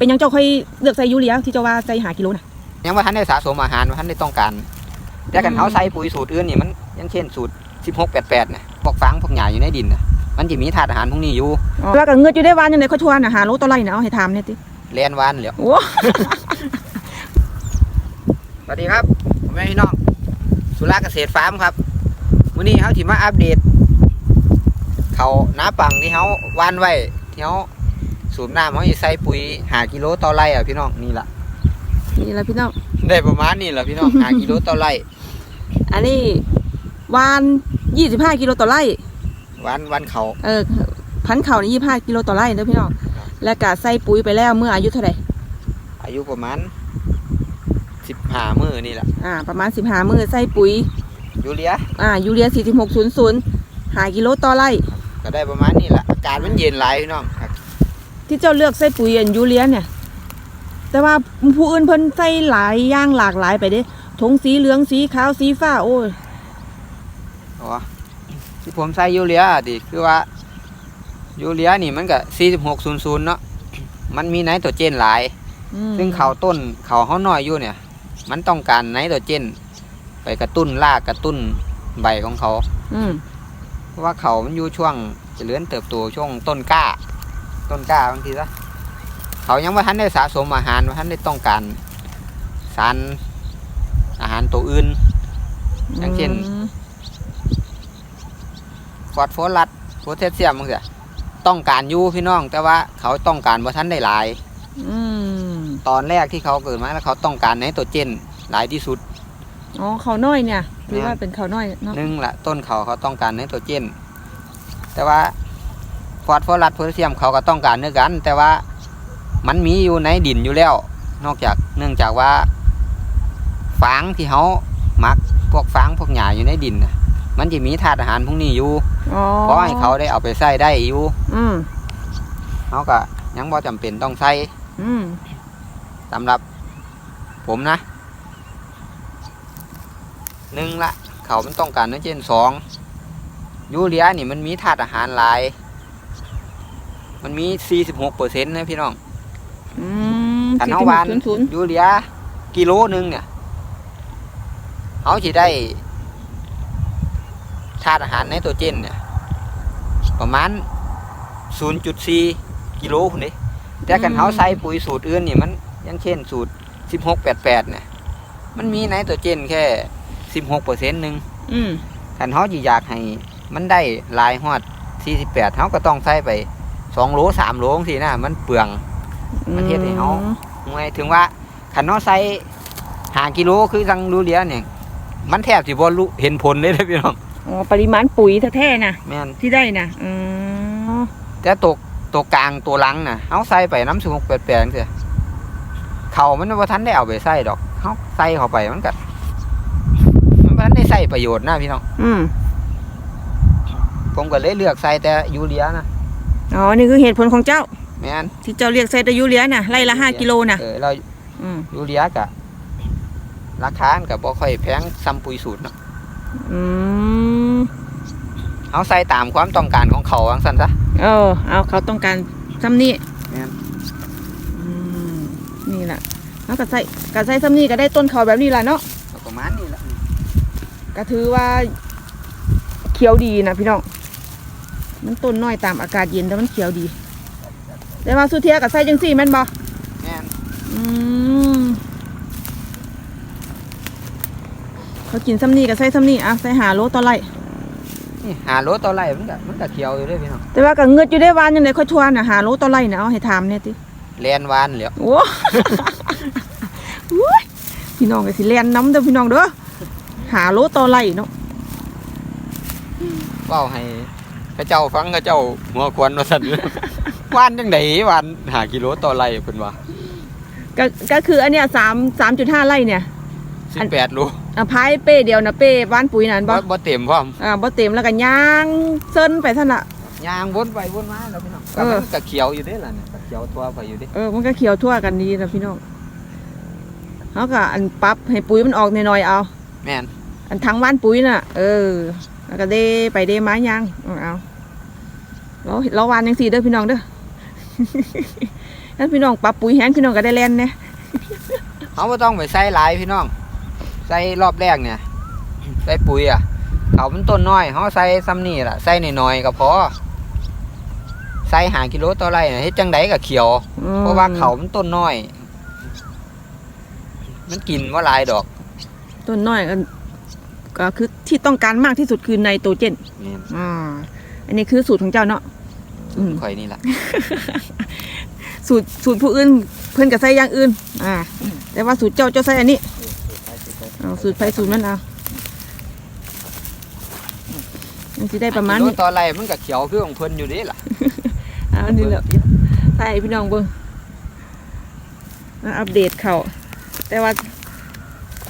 เป็นหยังเจ้าค่อยเลือกใส่ยูเรียที่เจ้าว่าใส่หากิโลน่ะยังว่าท่านได้สะสมอาหารว่าท่านได้ต้องการแต่กันอืมเขาใส่ปุ๋ยสูตรอื่นนี่มันอยังเช่นสูตร 16 88เนี่ยพวกฟางพวกหญ้าอยู่ในดินน่ะมันจะมีธาตุอาหารพวกนี้อยู่แล้วก็เงือดอยู่ได้วานยังไงค่อยชวนน่ะหาโลต่อไร่น่ะเอาให้ถามเนี่ยติแลนวานเหลียวโอ้สวัสดีครับผมแม่พี่น้อง สุราเกษตรฟาร์มครับวันนี้เขาที่มาอัปเดต เขาน้าปังที่เขาวานไว้ที่เขา สูบน้ำเขาจะใส่ปุ๋ยหากิโลต่อไร่อะพี่น้องนี่ละนี่แหละพี่น้องได้ประมาณนี้แหละพี่น้องหากิโลต่อไร่ อันนี้วาน25กิโลต่อไร่วันวันเขาเออพันธุ์เข่านี่25กิโลต่อไร่เด้อพี่น้องครับแล้วก็ใส่ปุ๋ยไปแล้วเมื่ออายุเท่าไหร่อายุประมาณสิบห้ามือนี่แหละอ่า ประมาณ15มื้อใส่ปุ๋ยยูเรียอ่ายูเรีย4600หากิโลต่อไร่ก็ได้ประมาณนี้แหละอากาศมันเย็นหลายพี่น้องครับ ที่เจ้าเลือกใส่ปุ๋ยอันยูเรียเนี่ย แต่ว่าผู้อื่นเพิ่นใส่หลายอย่างหลากหลายไปเด้ทงสีเหลืองสีขาวสีฟ้าโอ้ยอ๋อที่ผมใส่ยูเรียดิคือว่ายูเรียนี่มันก็สี่สิบหกศูนย์ศูนย์เนาะมันมีไนโตรเจนหลายอืมซึ่งเขาต้นเขาเขาน้อยอยู่เนี่ย มันต้องการไนโตรเจน ไปกระตุ้นรากกระตุ้นใบของเขาอืมเพราะว่าเขามันอยู่ช่วงเจริญเติบโตช่วงต้นกล้า ต้นกล้าบางทีซะเขายังว่าท่านได้สะสมอาหารว่าท่านได้ต้องการสารอาหารตัวอื่น อย่างเช่นมฟอสฟอรัสโพแทสเซียมมั้งเสียต้องการอยู่พี่น้อง แต่ว่าเขาต้องการว่าท่านได้หลายอืมตอนแรกที่เขาเกิดมาแล้วเขาต้องการไนโตรเจนหลายที่สุดอ๋อเขาน้อยเนี่ยหรือแม่นว่าเป็นเขาน้อยเนาะหนึ่งละต้นเขาเขาต้องการไนโตรเจนแต่ว่าฟ อสฟอรัสโพแทสเซียมเขาก็ต้องการเนื้อกัน แต่ว่ามันมีอยู่ในดินอยู่แล้ว นอกจากเนื่องจากว่าฟางที่เขามักพวกฟางพวกหญ้าอยู่ในดินน่ะมันจะมีธาตุอาหารพวกนี้อยู่อ๋อเพราะให้เขาได้เอาไปใส่ได้อยู่อืมเขาก็ยังบ่จำเป็นต้องใส่อืมสำหรับผมนะหนึ่งละ เขามันต้องการไนโตรเจนสองยูเรียนี่มันมีธาตุอาหารหลาย มันมี 46เปอร์เซ็นต์นะพี่น้องอืมขันสี่เฮาสิบหวานศูนย์ศูนย์ยูเรียกิโลหนึงเนี่ยเขาจะได้ธาตุอาหารไนโตรเจนเนี่ย ประมาณ 0.4 กิโลพุ่นเด้แต่กันเขาใส่ปุ๋ยสูตรอื่นนี่มันอยังเช่นสูตร 1688 เนี่ย มันมีไนโตรเจนแค่ 16เปอร์เซ็นต์หนึ่งอืมคันเขาจะอยากให้มันได้หลายฮอด48เขาก็ต้องใส่ไป 2โล3โลสินะมันเปลืองประเทศให้เขาหมายถึงว่าคันเขาใส่หากิโลคือจังรูเรียเนี่ยมันแทบสิบ่รู้เห็นผลเลยนะพี่น้องอ๋อปริมาณปุ๋ยแท้ๆนะแม่นที่ได้นะอืมแต่ตกตัวกลางตัวหลังน่ะเขาใส่ไปน้ำ1688จังซี่เขามันบ่ทันได้เอาไปใส่ดอกเขาใส่เข้าไปมันก็มันบ่ทันได้ใส่ประโยชน์นะพี่น้อง อืมผมก็เลยเลือกใส่แต่ยูเรียนะ อ๋อ นี่คือเหตุผลของเจ้า แม่นที่เจ้าเรียกใส่แต่ยูเรียน่ะไร่ละห้ากิโลน่ะเออเราอืมยูเรียกะราคามันก็บ่ค่อยแพงซ้ำปุ๋ยสูตรเนาะอืมเอาใส่ตามความต้องการของเขาว่าซั่นซะ เออเอาเขาต้องการซ้ำนี่แม่น อืมนี่แหละแล้วก็ใส่ก็ใส่ซ้ำนี่ก็ได้ต้นเขาแบบนี้แหละเนาะ ก็ประมาณนี้แหละก็ถือว่าเขียวดีนะพี่น้อง มันต้นน้อยตามอากาศเย็นแต่มันเขียวดี แต่ว่าสุเทียกับใส่จังสี่แม่นบ่แม่นอืมเขากินซ้ำนี่กับใส่ซ้ำนี่อะใส่หาโลต่อไร่นี่หาโลต่อไร่มันก็มันก็เขียวอยู่เด้อพี่น้องแต่ว่าก็เงือดอยู่ได้วานยังไงค่อยชวนน่ะหาโลต่อไร่น่ะเอาให้ถามเนี่ยติแลนวานเหลียวโอ้โอ้ยพี่น้องก็สิแล่นน้ำเด้อพี่น้องเด้อหาโลต่อไร่เนาะเว้าให้ พระเจ้าฟังพระเจ้าหัวควนว่าซั่นวานจังไดวานหากิโลต่อไร่เพิ่นว่าก็ก็คืออันเนี้ยสามสามจุดห้าไร่เนี่ย18โลอะพายเป้เดียวนะเป้บ้านปุ๋ยนั่นบ่บ่บ่เต็มพร้อมอ่าบ่เต็มแล้วก็ย่างเส้นไปท่านละยางวนไปวนมาแล้วพี่น้องเอก็อมันก็เขียวอยู่เด้ล่ะเนี่ยก็เขียวทั่วไปอยู่เด้เออมันก็เขียวทั่วกันดีนะพี่น้องเขาก็อันปรับให้ปุ๋ยมันออกหน่อยๆเอา แม่น อันทั้งบ้านปุ๋ยน่ะ เออแล้วก็เดไปเดไม้ยางเอา เอาเราเราวานยังสี่เด้อพี่น้องเด้อถ้าพี่น้องปรับปุ๋ยแห้งพี่น้องก็ได้แล่นเนี่ยเขาไม่ต้องไปใส่หลายพี่น้อง ใส่รอบแรกเนี่ย ใส่ปุ๋ยอะ เขามันต้นน้อยเขาใส่ซ้ำนี่ล่ะ ใส่หน่อยๆก็พอ ใส่หากิโลต่อไร่น่ะเฮ็ดจังไดก็เขียว เพราะว่าเขามันต้นน้อย มันกินว่าหลายดอก ต้นน้อยก็ก็คือที่ต้องการมากที่สุดคือไนโตรเจนนี่อ่า อันนี้คือสูตรของเจ้าเนาะอืมข่อยนี่ล่ะสูตรสูตรผู้อื่นเพิ่นก็ใส่อย่างอื่น อ่า แต่ว่าสูตรเจ้าเจ้าใส่อันนี้เอาสูตรไฟสูตรมันเอามันสิได้ประมาณกิโลนี้ต่อไร่มันก็เขียวคือของเพิ่นอยู่เดิล่ะอ่าอันนี้แหละใส่พี่น้องเบิ่งมาอัปเดตเขาแต่ว่า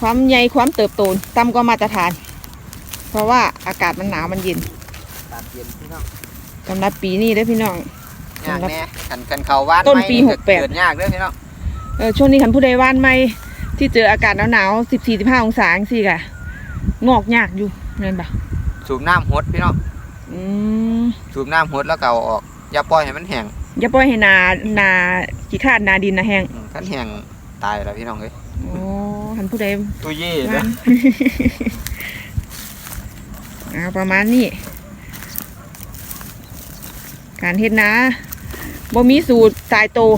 ความใหญ่ความเติบโตต่ำกว่ามาตรฐาน เพราะว่าอากาศมันหนาวมันเย็นตามเย็นพี่น้องสำหรับปีนี้เด้อพี่น้อง ยากแน่คันคันเขาวานต้นไม้ปีนี่หกแปด เกิดยากเด้อพี่น้องเออช่วงนี้คันผู้ใดว่านไม่ที่เจออากาศหนาวๆสิบสี่สิบห้าองศาจังซี่กะงอกยากอยู่เงินปะสูบน้ำหดพี่น้องอืมสูบน้ำหดแล้วก็เอาออก อย่าปล่อยให้มันแห้งอย่าปล่อยให้นานาขี้ขาดนาดินนาแห้งอืมคันแห้งตายแล้วพี่น้องเอ้ยโอ้คันผู้ใด ตุยเย่ว่านเด้ออ่าประมาณนี้ การเฮ็ดนาบ่มีสูตรตายโตว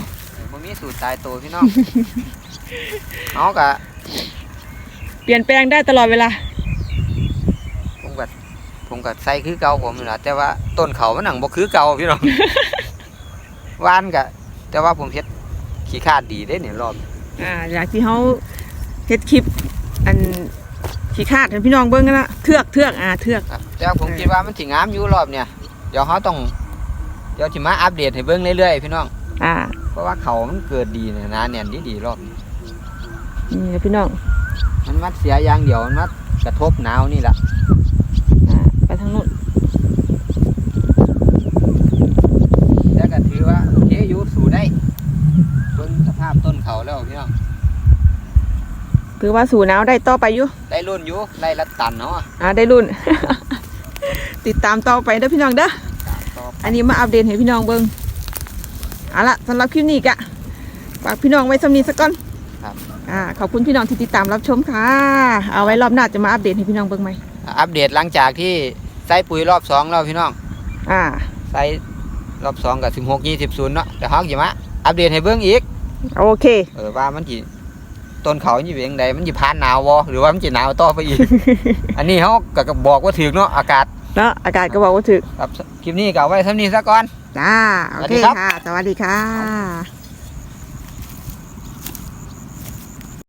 มันมีสูตรตายตัวพี่น้องเอากะเปลี่ยนแปลงได้ตลอดเวลา ผมก็ผมก็ใส่คือเก่าผมนี่ล่ะแต่ว่าต้นเขามันหนังบ่คือเก่าพี่น้องวานกะ แต่ว่าผมเฮ็ดขี้คร้าดดีเด้เนี่ยรอบ อ่าอยากที่เขาเฮ็ดคลิป อันขี้ขาดให้พี่น้องเบิ่งกันละเทือกเทือกอ่าเทือกครับแต่ว่าผมคิดว่ามันสิงามอยู่รอบเนี่ย เดี๋ยวเขาต้อง เดี๋ยวสิมาอัปเดตให้เบิ่งเรื่อยๆพี่น้อง อ่า เพราะว่าเขามันเกิดดีเนี่ยหนาแน่นดีดีๆรอบนี้นี่แหละพี่น้อง มันมัดเสียอย่างเดียวมันมัดกระทบหนาวนี่แหละอ่า ไปทางโน้น แล้วก็ถือว่าโอเคอยู่สู่ได้เบิ่งสภาพต้นเขาแล้วพี่น้องถือว่าสู่หนาวได้ต่อไปอยู่ได้รุ่นอยู่ได้ละตันเนาะ อ่าได้รุ่น ติดตามต่อไปเด้อพี่น้องเด้อต่ ออันนี้มาอัปเดตให้พี่น้องเบิ่งเอาละสำหรับคลิปนี้กะฝากพี่น้องไว้สำนีสักก่อนครับอ่าขอบคุณพี่น้องที่ติดตามรับชมค่ะ เอาไว้รอบหน้าจะมาอัปเดตให้พี่น้องเบิ่งใหม่อัปเดตหลังจากที่ใส่ปุ๋ยรอบสองแล้วพี่น้องอ่าใส่รอบสองกับสิบหกยี่สิบศูนย์เนาะแต่เขาจะมาอัปเดตให้เบิ่งอีกโอเคเออว่ามันจีต้นเขามันจะเป็นยังไงมันจะผ่านหนาววหรือว่ามันจะหนาวต่อไปอีก อันนี้เขาก็บอกว่าถึงเนาะอากาศ เนาะอากาศก็บอกว่าถึกครับคลิปนี้ก็เอาไว้เท่านี้ซะก่อน จ้า โอเคสวัสดีครับ ค่ะ สวัสดีค่ะ